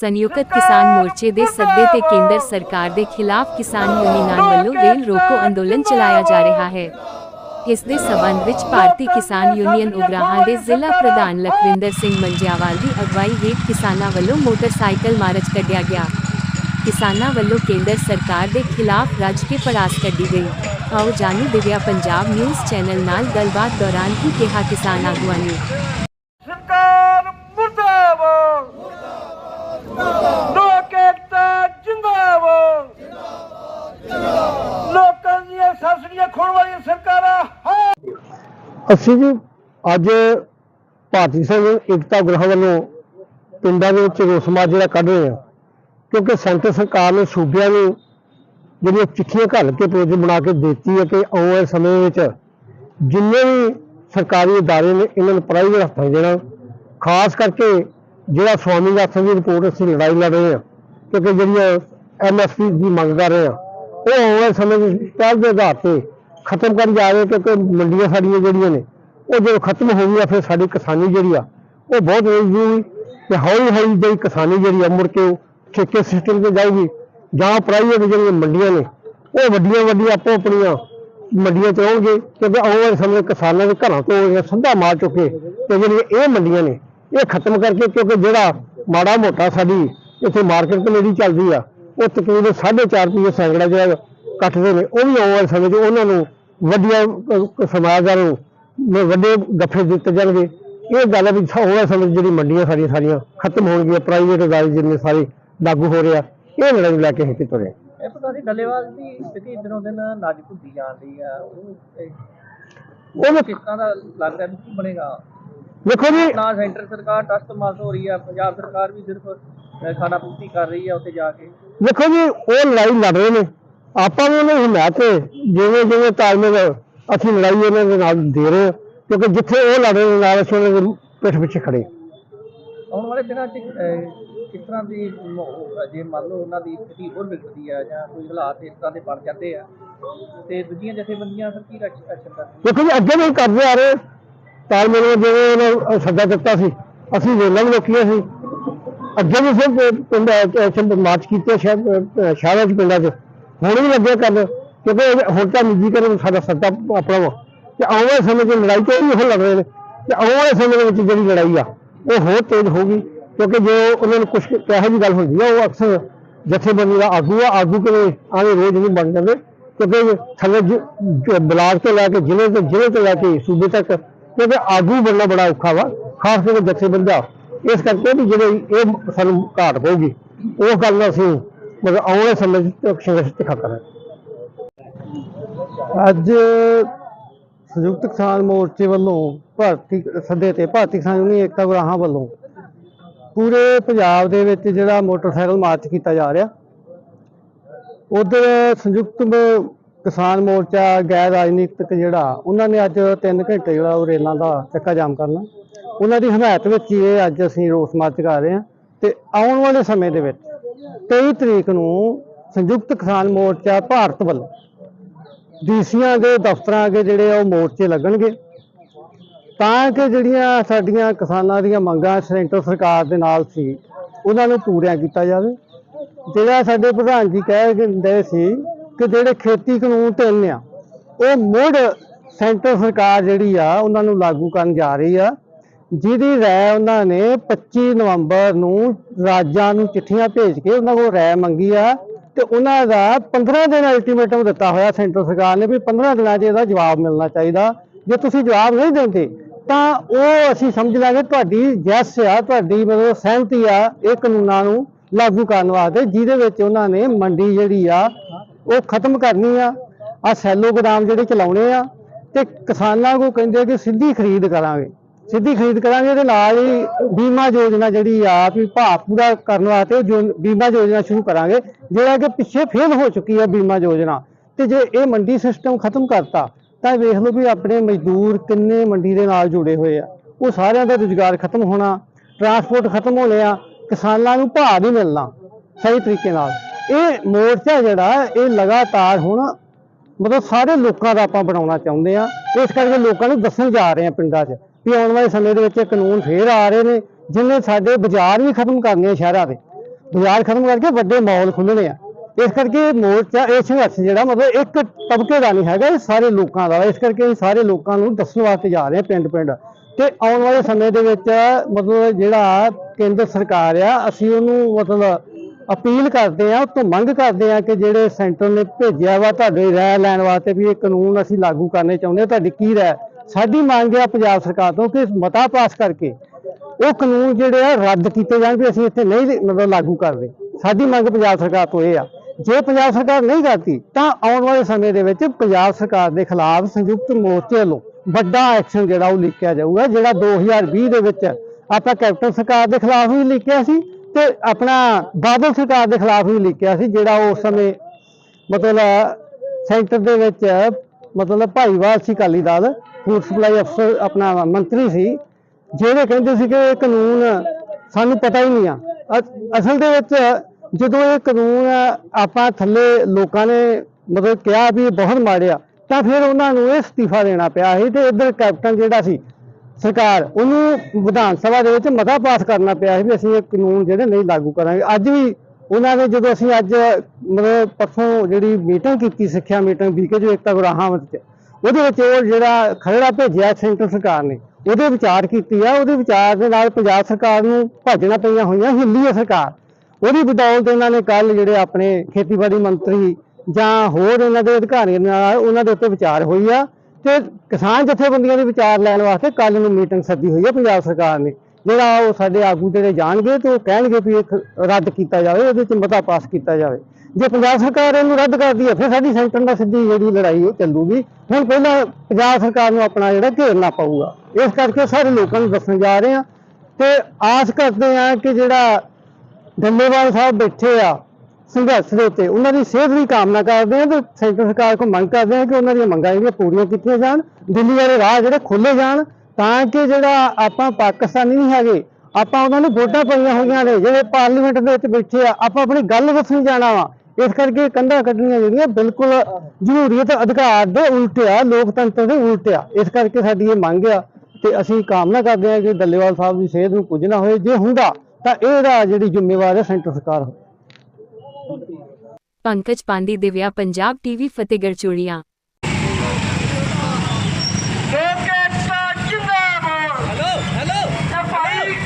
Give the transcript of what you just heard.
ਸੰਯੁਕਤ ਕਿਸਾਨ ਮੋਰਚੇ ਦੇ ਸੱਦੇ ਤੇ ਕੇਂਦਰ ਸਰਕਾਰ ਦੇ ਖਿਲਾਫ ਕਿਸਾਨ ਯੂਨੀਅਨਾਂ ਵੱਲੋਂ ਰੇਲ ਰੋਕੋ ਅੰਦੋਲਨ ਚਲਾਇਆ ਜਾ ਰਿਹਾ ਹੈ। ਇਸ ਦੇ ਸਬੰਧ ਵਿੱਚ ਭਾਰਤੀ ਕਿਸਾਨ ਯੂਨੀਅਨ ਉਗਰਾਹਾਂ ਦੇ ਜ਼ਿਲ੍ਹਾ ਪ੍ਰਧਾਨ ਲਖਵਿੰਦਰ ਸਿੰਘ ਮੰਜਿਆਵਾਲ ਦੀ ਅਗਵਾਈ ਹੇਠ ਕਿਸਾਨਾਂ ਵੱਲੋਂ ਮੋਟਰਸਾਈਕਲ ਮਾਰਚ ਕੱਢਿਆ ਗਿਆ। ਕਿਸਾਨਾਂ ਵੱਲੋਂ ਕੇਂਦਰ ਸਰਕਾਰ ਦੇ ਖਿਲਾਫ ਰੱਜ ਕੇ ਪੜਾਸ ਕੱਢੀ ਗਈ। ਆਓ ਜਾਣੀ ਦਿਵਿਆ ਪੰਜਾਬ ਨਿਊਜ਼ ਚੈਨਲ ਨਾਲ ਗੱਲਬਾਤ ਦੌਰਾਨ ਕੀ ਕਿਹਾ ਕਿਸਾਨ ਆਗੂਆਂ ਨੇ ਸਰਕਾਰ ਮੁਰਦਾਬਾਦ ਲੋਕ ਏਕਤਾ ਜਿੰਦਾਬਾਦ ਲੋਕਾਂ ਦੀਆਂ ਸਬਸਿਡੀਆਂ ਖੋਣ ਵਾਲੀਆਂ ਸਰਕਾਰਾਂ ਹਾਂ ਅਸੀਂ ਜੀ ਅੱਜ ਭਾਰਤੀ ਸੰਘ ਏਕਤਾ ਗ੍ਰਹ ਵੱਲੋਂ ਪਿੰਡਾਂ ਦੇ ਵਿੱਚ ਰੋਸ ਮਾਰਚ ਜਿਹੜਾ ਕੱਢ ਰਹੇ ਹਾਂ, ਕਿਉਂਕਿ ਸੈਂਟਰ ਸਰਕਾਰ ਨੇ ਸੂਬਿਆਂ ਨੂੰ ਜਿਹੜੀਆਂ ਚਿੱਠੀਆਂ ਘੱਲ ਕੇ ਪ੍ਰੋਜੈਕਟ ਬਣਾ ਕੇ ਦਿੱਤੀ ਹੈ ਕਿ ਆਉਣ ਵਾਲੇ ਸਮੇਂ ਵਿੱਚ ਜਿੰਨੇ ਵੀ ਸਰਕਾਰੀ ਅਦਾਰੇ ਨੇ, ਇਹਨਾਂ ਨੂੰ ਪ੍ਰਾਈਵੇਟ ਹੱਥਾਂ ਦੇਣਾ। ਖਾਸ ਕਰਕੇ ਜਿਹੜਾ ਸਵਾਮੀਨਾਥਨ ਦੀ ਰਿਪੋਰਟ ਅਸੀਂ ਲੜਾਈ ਲੜ ਰਹੇ ਹਾਂ, ਕਿਉਂਕਿ ਜਿਹੜੀਆਂ ਐਮਐਸਪੀ ਦੀ ਮੰਗ ਕਰ ਰਹੇ ਹਾਂ, ਉਹ ਆਉਣ ਵਾਲੇ ਸਮੇਂ ਵਿੱਚ ਪਹਿਲ ਦੇ ਆਧਾਰ ਤੇ ਖਤਮ ਕਰਨ ਜਾਵੇ ਕਿਉਂਕਿ ਮੰਡੀਆਂ ਸਾਡੀਆਂ ਜਿਹੜੀਆਂ ਨੇ, ਉਹ ਜਦੋਂ ਖਤਮ ਹੋ ਗਈਆਂ, ਫਿਰ ਸਾਡੀ ਕਿਸਾਨੀ ਜਿਹੜੀ ਆ, ਉਹ ਬਹੁਤ ਰੁੱਝੀ ਤੇ ਹੌਲੀ ਹੌਲੀ ਜਿਹੜੀ ਕਿਸਾਨੀ ਜਿਹੜੀ ਆ, ਮੁੜ ਕੇ ਉਹ ਠੇਕੇ ਸਿਸਟਮ ਤੇ ਜਾਊਗੀ ਜਾਂ ਪ੍ਰਾਈਵੇਟ ਜਿਹੜੀਆਂ ਮੰਡੀਆਂ ਨੇ, ਉਹ ਵੱਡੀਆਂ ਵੱਡੀਆਂ ਆਪੋ ਆਪਣੀਆਂ ਮੰਡੀਆਂ ਚ ਆਉਣਗੇ ਕਿਉਂਕਿ ਆਉਣ ਵਾਲੇ ਸਮੇਂ ਕਿਸਾਨਾਂ ਦੇ ਘਰਾਂ ਤੋਂ ਇਹ ਸੰਧਾ ਮਾਰ ਚੁੱਕੇ ਤੇ ਜਿਹੜੀਆਂ ਇਹ ਮੰਡੀਆਂ ਨੇ, ਇਹ ਖਤਮ ਕਰਕੇ ਕਿਉਂਕਿ ਜਿਹੜਾ ਮਾੜਾ ਮੋਟਾ ਸਾਡੀ ਇੱਥੇ ਮਾਰਕੀਟ ਕਮੇਟੀ ਚੱਲਦੀ ਆ, ਉਹ ਤਕਰੀਬਨ 4.5 ਰੁਪਏ ਸੈਂਕੜਾ ਜਿਹੜਾ ਕੱਟਦੇ ਨੇ, ਉਹ ਵੀ ਆਉਣ ਵਾਲੇ ਸਮੇਂ 'ਚ ਉਹਨਾਂ ਨੂੰ ਵੱਡੀਆਂ ਅਹ, ਸਮਾਜਦਾਰ ਨੂੰ ਵੱਡੇ ਗੱਫੇ ਦਿੱਤੇ ਜਾਣਗੇ। ਇਹ ਗੱਲ ਹੈ ਵੀ ਆਉਣ ਵਾਲੇ ਸਮੇਂ 'ਚ ਜਿਹੜੀ ਮੰਡੀਆਂ ਸਾਡੀਆਂ ਸਾਰੀਆਂ ਖਤਮ ਹੋਣਗੀਆਂ ਪ੍ਰਾਈਵੇਟ ਅਦਾਰੇ ਜਿੰਨੇ ਸਾਰੇ ਲਾਗੂ ਹੋ ਰਿਹਾ ਇਹ ਲੜਾਈ ਲੈ ਕੇ ਹਿੱਤ ਤੁਰੇ ਇਹ ਪਤਾ ਨਹੀਂ ਡੱਲੇਵਾਲ ਦੀ ਸਥਿਤੀ ਦਿਨੋਂ ਦਿਨ ਨਾਜ਼ੁਕ ਹੁੰਦੀ ਜਾ ਰਹੀ ਆ। ਉਹ ਇਹ ਉਹ ਕਿਸ ਤਰ੍ਹਾਂ ਦਾ ਲੱਗ ਰਿਹਾ ਵੀ ਕੀ ਬਣੇਗਾ? ਦੇਖੋ ਜੀ। ਨਾ ਸੈਂਟਰ ਸਰਕਾਰ ਟਸਟ ਮਾਸ ਹੋ ਰਹੀ ਆ ਪੰਜਾਬ ਸਰਕਾਰ ਵੀ ਸਿਰਫ ਖਾਣਾ ਪੂਰਤੀ ਕਰ ਰਹੀ ਆ ਉੱਥੇ ਜਾ ਕੇ। ਦੇਖੋ ਜੀ ਉਹ ਲੜਾਈ ਲੜ ਰਹੇ ਨੇ। ਆਪਾਂ ਵੀ ਉਹਨਾਂ ਦੀ ਹਮਾਇਤ ਜਿਵੇਂ ਜਿਵੇਂ ਤਾਲਮੇਲ ਅਸੀਂ ਲੜਾਈ ਉਹਨਾਂ ਦੇ ਨਾਲ ਦੇ ਰਹੇ ਹਾਂ ਕਿਉਂਕਿ ਜਿੱਥੇ ਉਹ ਲੜ ਰਹੇ ਨੇ ਨਾਲ ਅਸੀਂ ਉਹਨਾਂ ਦੇ ਪਿੱਠ ਪਿੱਛੇ ਖੜੇ ਆਉਣ ਵਾਲੇ ਦਿਨਾਂ 'ਚ ਅਹ, ਕਿਸ ਤਰ੍ਹਾਂ ਦੀ ਜੇ ਮੰਨ ਲਓ ਉਹਨਾਂ ਦੀ ਸਥਿਤੀ ਹੋਰ ਵਿਗੜਦੀ ਆ ਜਾਂ ਕੋਈ ਹਾਲਾਤ ਇਸ ਤਰ੍ਹਾਂ ਦੇ ਬਣ ਜਾਂਦੇ ਆ ਤੇ ਦੂਜੀਆਂ ਜਥੇਬੰਦੀਆਂ ਫਿਰ ਕੀ ਐਕਸ਼ਨ ਕਰਨਗੀਆਂ ਦੇਖੋ ਜੀ ਅੱਗੇ ਵੀ ਕਰਦੇ ਆ ਰਹੇ। ਤਾਲਮੇਲ ਨਾਲ ਜਿਵੇਂ ਉਹਨਾਂ ਨੂੰ ਸੱਦਾ ਦਿੱਤਾ ਸੀ ਅਸੀਂ ਵੇਲਾਂ ਵੀ ਰੋਕੀਆਂ ਸੀ। ਅੱਗੇ ਵੀ ਸਿਰਫ ਪਿੰਡ ਐਕਸ਼ਨ ਮਾਰਚ ਕੀਤੇ ਸ਼ਹਿਰ ਅਹ ਸ਼ਹਿਰਾਂ ਚ ਪਿੰਡਾਂ 'ਚ। ਹੁਣ ਵੀ ਲੱਗੇ ਕਰਨ ਕਿਉਂਕਿ ਹੁਣ ਤਾਂ ਨਿੱਜੀਕਰਨ ਸਾਡਾ ਸੱਤਾ ਆਪਣਾ ਵਾ। ਤੇ ਆਉਣ ਵਾਲੇ ਸਮੇਂ 'ਚ ਲੜਾਈ ਤੇ ਵੀ ਉਹ ਰਹੇ ਨੇ। ਤੇ ਆਉਣ ਵਾਲੇ ਸਮੇਂ ਦੇ ਵਿੱਚ ਜਿਹੜੀ ਲੜਾਈ ਆ, ਉਹ ਹੋਰ ਤੇਜ਼ ਹੋਊਗੀ, ਕਿਉਂਕਿ ਜੇ ਉਹਨਾਂ ਨੂੰ ਕੁਝ ਇਹੋ ਜਿਹੀ ਗੱਲ ਹੁੰਦੀ ਆ, ਉਹ ਅਕਸਰ ਜਥੇਬੰਦੀ ਦਾ ਆਗੂ ਆ, ਆਗੂ ਕਿਵੇਂ ਆਵੇਂ ਰੋਜ਼ ਨਹੀਂ ਬਣ ਜਾਂਦੇ। ਕਿਉਂਕਿ ਥੱਲੇ ਬਲਾਕ ਤੋਂ ਲੈ ਕੇ ਜ਼ਿਲ੍ਹੇ ਤੋਂ ਜ਼ਿਲ੍ਹੇ ਤੋਂ ਲੈ ਕੇ ਸੂਬੇ ਤੱਕ, ਕਿਉਂਕਿ ਆਗੂ ਬਣਨਾ ਬੜਾ ਔਖਾ ਵਾ, ਖਾਸ ਕਰਕੇ ਜਥੇਬੰਦਾ ਇਸ ਕਰਕੇ ਵੀ ਜਿਹੜੇ ਇਹ ਸਾਨੂੰ ਘਾਟ ਪਊਗੀ ਉਹ ਗੱਲ ਨੂੰ ਅਸੀਂ ਮਤਲਬ ਆਉਣ ਵਾਲੇ ਸਮੇਂ 'ਚ ਸੰਘਰਸ਼ ਤੇ ਕਰਾਂਗੇ ਅੱਜ ਸੰਯੁਕਤ ਕਿਸਾਨ ਮੋਰਚੇ ਵੱਲੋਂ ਭਾਰਤੀ ਸੱਦੇ ਤੇ ਭਾਰਤੀ ਕਿਸਾਨ ਯੂਨੀਅਨ ਏਕਤਾ ਗੁਰਾਹਾਂ ਵੱਲੋਂ ਪੂਰੇ ਪੰਜਾਬ ਦੇ ਵਿੱਚ ਜਿਹੜਾ ਮੋਟਰਸਾਈਕਲ ਮਾਰਚ ਕੀਤਾ ਜਾ ਰਿਹਾ, ਉਧਰ ਸੰਯੁਕਤ ਕਿਸਾਨ ਮੋਰਚਾ, ਗੈਰ ਰਾਜਨੀਤਿਕ ਜਿਹੜਾ, ਉਹਨਾਂ ਨੇ ਅੱਜ 3 ਘੰਟੇ ਜਿਹੜਾ ਉਹ ਰੇਲਾਂ ਦਾ ਚੱਕਾ ਜਾਮ ਕਰਨਾ। ਉਹਨਾਂ ਦੀ ਹਮਾਇਤ ਵਿੱਚ ਹੀ ਇਹ ਅੱਜ ਅਸੀਂ ਰੋਸ ਮਾਰਚ ਕਰ ਰਹੇ ਹਾਂ ਤੇ ਆਉਣ ਵਾਲੇ ਸਮੇਂ ਦੇ ਵਿੱਚ 23 ਤਰੀਕ ਨੂੰ ਸੰਯੁਕਤ ਕਿਸਾਨ ਮੋਰਚਾ ਭਾਰਤ ਵੱਲੋਂ ਡੀਸੀਆਂ ਦੇ ਦਫ਼ਤਰਾਂ ਅੱਗੇ ਜਿਹੜੇ ਆ ਉਹ ਮੋਰਚੇ ਲੱਗਣਗੇ। ਤਾਂ ਕਿ ਜਿਹੜੀਆਂ ਸਾਡੀਆਂ ਕਿਸਾਨਾਂ ਦੀਆਂ ਮੰਗਾਂ ਸੈਂਟਰ ਸਰਕਾਰ ਦੇ ਨਾਲ ਸੀ, ਉਹਨਾਂ ਨੂੰ ਪੂਰੀਆਂ ਕੀਤਾ ਜਾਵੇ। ਜਿਹੜਾ ਸਾਡੇ ਪ੍ਰਧਾਨ ਜੀ ਕਹਿ ਦਿੰਦੇ ਸੀ ਕਿ ਜਿਹੜੇ ਖੇਤੀ ਕਾਨੂੰਨ ਤਿੰਨ ਆ, ਉਹ ਮੁੜ ਸੈਂਟਰ ਸਰਕਾਰ ਜਿਹੜੀ ਆ, ਉਹਨਾਂ ਨੂੰ ਲਾਗੂ ਕਰਨ ਜਾ ਰਹੀ ਆ। ਜਿਹਦੀ ਰਾਏ ਉਹਨਾਂ ਨੇ 25 ਨਵੰਬਰ ਨੂੰ ਰਾਜਾਂ ਨੂੰ ਚਿੱਠੀਆਂ ਭੇਜ ਕੇ ਉਹਨਾਂ ਕੋਲ ਰਾਏ ਮੰਗੀ ਆ ਤੇ ਉਹਨਾਂ ਦਾ 15 ਦਿਨ ਅਲਟੀਮੇਟਮ ਦਿੱਤਾ ਹੋਇਆ ਸੈਂਟਰ ਸਰਕਾਰ ਨੇ ਵੀ 15 ਦਿਨਾਂ 'ਚ ਇਹਦਾ ਜਵਾਬ ਮਿਲਣਾ ਚਾਹੀਦਾ। ਜੇ ਤੁਸੀਂ ਜਵਾਬ ਨਹੀਂ ਦਿੰਦੇ, ਤਾਂ ਉਹ ਅਸੀਂ ਸਮਝ ਲਾਂਗੇ ਤੁਹਾਡੀ ਜੈਸ ਆ, ਤੁਹਾਡੀ ਮਤਲਬ ਸਹਿਮਤੀ ਆ ਇਹ ਕਾਨੂੰਨਾਂ ਨੂੰ ਲਾਗੂ ਕਰਨ ਵਾਸਤੇ, ਜਿਹਦੇ ਵਿੱਚ ਉਹਨਾਂ ਨੇ ਮੰਡੀ ਜਿਹੜੀ ਆ, ਉਹ ਖਤਮ ਕਰਨੀ ਆ ਆ ਸੈਲੋ ਗੋਦਾਮ ਜਿਹੜੇ ਚਲਾਉਣੇ ਆ ਤੇ ਕਿਸਾਨਾਂ ਕੋ ਕਹਿੰਦੇ ਕਿ ਸਿੱਧੀ ਖਰੀਦ ਕਰਾਂਗੇ। ਸਿੱਧੀ ਖਰੀਦ ਕਰਾਂਗੇ ਤੇ ਨਾਲ ਹੀ ਬੀਮਾ ਯੋਜਨਾ ਜਿਹੜੀ ਆ ਵੀ ਭਾਅ ਪੂਰਾ ਕਰਨ ਵਾਸਤੇ ਉਹ ਜੋ- ਬੀਮਾ ਯੋਜਨਾ ਸ਼ੁਰੂ ਕਰਾਂਗੇ, ਜਿਹੜਾ ਕਿ ਪਿੱਛੇ ਫੇਲ ਹੋ ਚੁੱਕੀ ਹੈ ਬੀਮਾ ਯੋਜਨਾ। ਤੇ ਜੇ ਇਹ ਮੰਡੀ ਸਿਸਟਮ ਖਤਮ ਕਰਤਾ, ਤਾਂ ਵੇਖ ਲਓ ਵੀ ਆਪਣੇ ਮਜ਼ਦੂਰ ਕਿੰਨੇ ਮੰਡੀ ਦੇ ਨਾਲ ਜੁੜੇ ਹੋਏ ਆ। ਉਹ ਸਾਰਿਆਂ ਦਾ ਰੁਜ਼ਗਾਰ ਖਤਮ ਹੋਣਾ ਟਰਾਂਸਪੋਰਟ ਖਤਮ ਹੋਣੇ ਆ ਕਿਸਾਨਾਂ ਨੂੰ ਭਾਅ ਨਹੀਂ ਮਿਲਣਾ ਸਹੀ ਤਰੀਕੇ ਨਾਲ। ਇਹ ਮੋਰਚਾ ਜਿਹੜਾ, ਇਹ ਲਗਾਤਾਰ ਹੁਣ ਮਤਲਬ ਸਾਰੇ ਲੋਕਾਂ ਦਾ ਆਪਾਂ ਬਣਾਉਣਾ ਚਾਹੁੰਦੇ ਆ। ਇਸ ਕਰਕੇ ਲੋਕਾਂ ਨੂੰ ਦੱਸਣ ਜਾ ਰਹੇ ਆ ਪਿੰਡਾਂ 'ਚ। ਵੀ ਆਉਣ ਵਾਲੇ ਸਮੇਂ ਦੇ ਵਿੱਚ ਇਹ ਕਾਨੂੰਨ ਫੇਰ ਆ ਰਹੇ ਨੇ ਜਿਨ੍ਹਾਂ ਸਾਡੇ ਬਾਜ਼ਾਰ ਵੀ ਖਤਮ ਕਰਨੇ ਆ ਸ਼ਹਿਰਾਂ ਦੇ। ਬਾਜ਼ਾਰ ਖਤਮ ਕਰਕੇ ਵੱਡੇ ਮਾਲ ਖੁੱਲਣੇ ਆ। ਇਸ ਕਰਕੇ ਮੋਰਚਾ, ਇਹ ਸੰਘਰਸ਼ ਜਿਹੜਾ ਮਤਲਬ ਇੱਕ ਤਬਕੇ ਦਾ ਨਹੀਂ ਹੈਗਾ, ਇਹ ਸਾਰੇ ਲੋਕਾਂ ਦਾ। ਇਸ ਕਰਕੇ ਸਾਰੇ ਲੋਕਾਂ ਨੂੰ ਦੱਸਣ ਵਾਸਤੇ ਜਾ ਰਹੇ ਪਿੰਡ ਪਿੰਡ ਤੇ ਆਉਣ ਵਾਲੇ ਸਮੇਂ ਦੇ ਵਿੱਚ ਮਤਲਬ ਜਿਹੜਾ ਕੇਂਦਰ ਸਰਕਾਰ ਆ, ਅਸੀਂ ਉਹਨੂੰ ਮਤਲਬ ਅਪੀਲ ਕਰਦੇ ਆ ਉਹ ਤੋਂ ਮੰਗ ਕਰਦੇ ਆ ਕਿ ਜਿਹੜੇ ਸੈਂਟਰ ਨੇ ਭੇਜਿਆ ਵਾ ਤੁਹਾਡੇ ਰਾਏ ਲੈਣ ਵਾਸਤੇ ਵੀ ਇਹ ਕਾਨੂੰਨ ਅਸੀਂ ਲਾਗੂ ਕਰਨੇ ਚਾਹੁੰਦੇ ਹਾਂ ਤੁਹਾਡੀ ਕੀ ਰਾਏ? ਸਾਡੀ ਮੰਗ ਆ ਪੰਜਾਬ ਸਰਕਾਰ ਤੋਂ ਕਿ ਮਤਾ ਪਾਸ ਕਰਕੇ ਉਹ ਕਾਨੂੰਨ ਜਿਹੜੇ ਆ ਰੱਦ ਕੀਤੇ ਜਾਣ ਵੀ ਅਸੀਂ ਇੱਥੇ ਨਹੀਂ ਮਤਲਬ ਲਾਗੂ ਕਰਦੇ ਸਾਡੀ ਮੰਗ ਪੰਜਾਬ ਸਰਕਾਰ ਤੋਂ ਇਹ ਆ। ਜੇ ਪੰਜਾਬ ਸਰਕਾਰ ਨਹੀਂ ਕਰਦੀ, ਤਾਂ ਆਉਣ ਵਾਲੇ ਸਮੇਂ ਦੇ ਵਿੱਚ ਪੰਜਾਬ ਸਰਕਾਰ ਦੇ ਖਿਲਾਫ ਸੰਯੁਕਤ ਮੋਰਚੇ ਵੱਲੋਂ ਵੱਡਾ ਐਕਸ਼ਨ ਜਿਹੜਾ ਉਹ ਲਿਖਿਆ ਜਾਊਗਾ, ਜਿਹੜਾ 2020 ਦੇ ਵਿੱਚ ਆਪਾਂ ਕੈਪਟਨ ਸਰਕਾਰ ਦੇ ਖਿਲਾਫ ਵੀ ਲਿਖਿਆ ਸੀ ਤੇ ਆਪਣਾ ਬਾਦਲ ਸਰਕਾਰ ਦੇ ਖਿਲਾਫ ਵੀ ਲਿਖਿਆ ਸੀ, ਜਿਹੜਾ ਉਸ ਸਮੇਂ ਮਤਲਬ ਸੈਂਟਰ ਦੇ ਵਿੱਚ ਮਤਲਬ ਭਾਈਵਾਲ ਸੀ ਅਕਾਲੀ ਦਲ ਫੂਡ ਸਪਲਾਈ ਅਫਸਰ ਆਪਣਾ ਮੰਤਰੀ ਸੀ, ਜਿਹੜੇ ਕਹਿੰਦੇ ਸੀ ਕਿ ਇਹ ਕਾਨੂੰਨ ਸਾਨੂੰ ਪਤਾ ਹੀ ਨਹੀਂ ਆ। ਅਸਲ ਦੇ ਵਿੱਚ ਜਦੋਂ ਇਹ ਕਾਨੂੰਨ ਆਪਾਂ ਥੱਲੇ ਲੋਕਾਂ ਨੇ ਮਤਲਬ ਕਿਹਾ ਵੀ ਇਹ ਬਹੁਤ ਮਾੜਿਆ ਤਾਂ ਫਿਰ ਉਹਨਾਂ ਨੂੰ ਇਹ ਅਸਤੀਫਾ ਦੇਣਾ ਪਿਆ ਸੀ ਤੇ ਇੱਧਰ ਕੈਪਟਨ ਜਿਹੜਾ ਸੀ ਸਰਕਾਰ, ਉਹਨੂੰ ਵਿਧਾਨ ਸਭਾ ਦੇ ਵਿੱਚ ਮਤਾ ਪਾਸ ਕਰਨਾ ਪਿਆ ਸੀ ਵੀ ਅਸੀਂ ਇਹ ਕਾਨੂੰਨ ਜਿਹੜੇ ਨਹੀਂ ਲਾਗੂ ਕਰਾਂਗੇ। ਅੱਜ ਵੀ ਉਹਨਾਂ ਨੇ ਜਦੋਂ ਅਸੀਂ ਅੱਜ ਮਤਲਬ ਪਰਸੋਂ ਜਿਹੜੀ ਮੀਟਿੰਗ ਕੀਤੀ, ਸਿੱਖਿਆ ਮੀਟਿੰਗ, ਬੀਕੇ ਜੋ ਏਕਤਾ ਗੁਰਾਹਾਂ ਵਿੱਚ ਉਹਦੇ ਵਿੱਚ ਉਹ ਜਿਹੜਾ ਖਰੜਾ ਭੇਜਿਆ ਸੈਂਟਰ ਸਰਕਾਰ ਨੇ, ਉਹਦੇ ਵਿਚਾਰ ਕੀਤੀ ਆ, ਉਹਦੇ ਵਿਚਾਰ ਦੇ ਨਾਲ ਪੰਜਾਬ ਸਰਕਾਰ ਨੂੰ ਭਾਜਣਾ ਪਈਆਂ ਹੋਈਆਂ ਹਿੱਲੀ ਹੈ ਸਰਕਾਰ। ਉਹਦੀ ਬਦੌਲਤ ਇਹਨਾਂ ਨੇ ਕੱਲ ਜਿਹੜੇ ਆਪਣੇ ਖੇਤੀਬਾੜੀ ਮੰਤਰੀ ਜਾਂ ਹੋਰ ਇਹਨਾਂ ਦੇ ਅਧਿਕਾਰੀਆਂ ਨਾਲ ਉਹਨਾਂ ਦੇ ਉੱਤੇ ਵਿਚਾਰ ਹੋਈ ਆ, ਤੇ ਕਿਸਾਨ ਜਥੇਬੰਦੀਆਂ ਦੇ ਵਿਚਾਰ ਲੈਣ ਵਾਸਤੇ ਕੱਲ ਨੂੰ ਮੀਟਿੰਗ ਸੱਦੀ ਹੋਈ ਆ ਪੰਜਾਬ ਸਰਕਾਰ ਨੇ। ਜਿਹੜਾ ਉਹ ਸਾਡੇ ਆਗੂ ਜਿਹੜੇ ਜਾਣਗੇ ਤੇ ਉਹ ਕਹਿਣਗੇ ਵੀ ਇਹ ਰੱਦ ਕੀਤਾ ਜਾਵੇ, ਉਹਦੇ ਚ ਮਤਾ ਪਾਸ ਕੀਤਾ ਜਾਵੇ। ਜੇ ਪੰਜਾਬ ਸਰਕਾਰ ਇਹਨੂੰ ਰੱਦ ਕਰਦੀ ਹੈ, ਫਿਰ ਸਾਡੀ ਸੈਂਟਰ ਨਾਲ ਸਿੱਧੀ ਜਿਹੜੀ ਲੜਾਈ ਉਹ ਚੱਲੂਗੀ। ਹੁਣ ਪਹਿਲਾਂ ਪੰਜਾਬ ਸਰਕਾਰ ਨੂੰ ਆਪਣਾ ਜਿਹੜਾ ਘੇਰਨਾ ਪਊਗਾ। ਇਸ ਕਰਕੇ ਸਾਰੇ ਲੋਕਾਂ ਨੂੰ ਦੱਸਣ ਜਾ ਰਹੇ ਆ ਤੇ ਆਸ ਕਰਦੇ ਆ ਕਿ ਜਿਹੜਾ ਡੱਲੇਵਾਲ ਸਾਹਿਬ ਬੈਠੇ ਆ ਸੰਘਰਸ਼ ਦੇ ਉੱਤੇ, ਉਹਨਾਂ ਦੀ ਸਿਹਤ ਦੀ ਕਾਮਨਾ ਕਰਦੇ ਆ ਤੇ ਸੈਂਟਰ ਸਰਕਾਰ ਕੋਲ ਮੰਗ ਕਰਦੇ ਆ ਕਿ ਉਹਨਾਂ ਦੀਆਂ ਮੰਗਾਂ ਜਿਹੜੀਆਂ ਪੂਰੀਆਂ ਕੀਤੀਆਂ ਜਾਣ। ਦਿੱਲੀ ਵਾਲੇ ਰਾਹ ਜਿਹੜੇ ਖੋਲੇ ਜਾਣ। ਤਾਂ ਕਿ ਜਿਹੜਾ ਆਪਾਂ ਪਾਕਿਸਤਾਨੀ ਨਹੀਂ ਹੈਗੇ, ਆਪਾਂ ਉਹਨਾਂ ਨੂੰ ਵੋਟਾਂ ਪਾਈਆਂ ਹੋਈਆਂ ਨੇ, ਜਿਹੜੇ ਪਾਰਲੀਮੈਂਟ ਦੇ ਵਿੱਚ ਬੈਠੇ ਆ, ਆਪਾਂ ਆਪਣੀ ਗੱਲ ਦੱਸਣ ਜਾਣਾ ਵਾ। ਇਸ ਕਰਕੇ ਕੰਧਾਂ ਕੱਢਣੀਆਂ ਜਿਹੜੀਆਂ ਬਿਲਕੁਲ ਜਮਹੂਰੀਅਤ ਅਧਿਕਾਰ ਦੇ ਉਲਟ ਆ, ਲੋਕਤੰਤਰ ਦੇ ਉਲਟ ਆ। ਇਸ ਕਰਕੇ ਸਾਡੀ ਇਹ ਮੰਗ ਆ ਤੇ ਅਸੀਂ ਕਾਮਨਾ ਕਰਦੇ ਹਾਂ ਕਿ ਡੱਲੇਵਾਲ ਸਾਹਿਬ ਦੀ ਸਿਹਤ ਨੂੰ ਕੁਝ ਨਾ ਹੋਏ। ਜੇ ਹੁੰਦਾ, ਤਾਂ ਇਹਦਾ ਜਿਹੜੀ ਜ਼ਿੰਮੇਵਾਰ ਹੈ ਸੈਂਟਰ ਸਰਕਾਰ ਹੋਵੇ। ਪੰਕਜ ਪਾਂਡੀ ਦਿਵਿਆ ਪੰਜਾਬ ਟੀਵੀ ਫਤਿਹਗੜ੍ਹ ਚੂੜੀਆਂ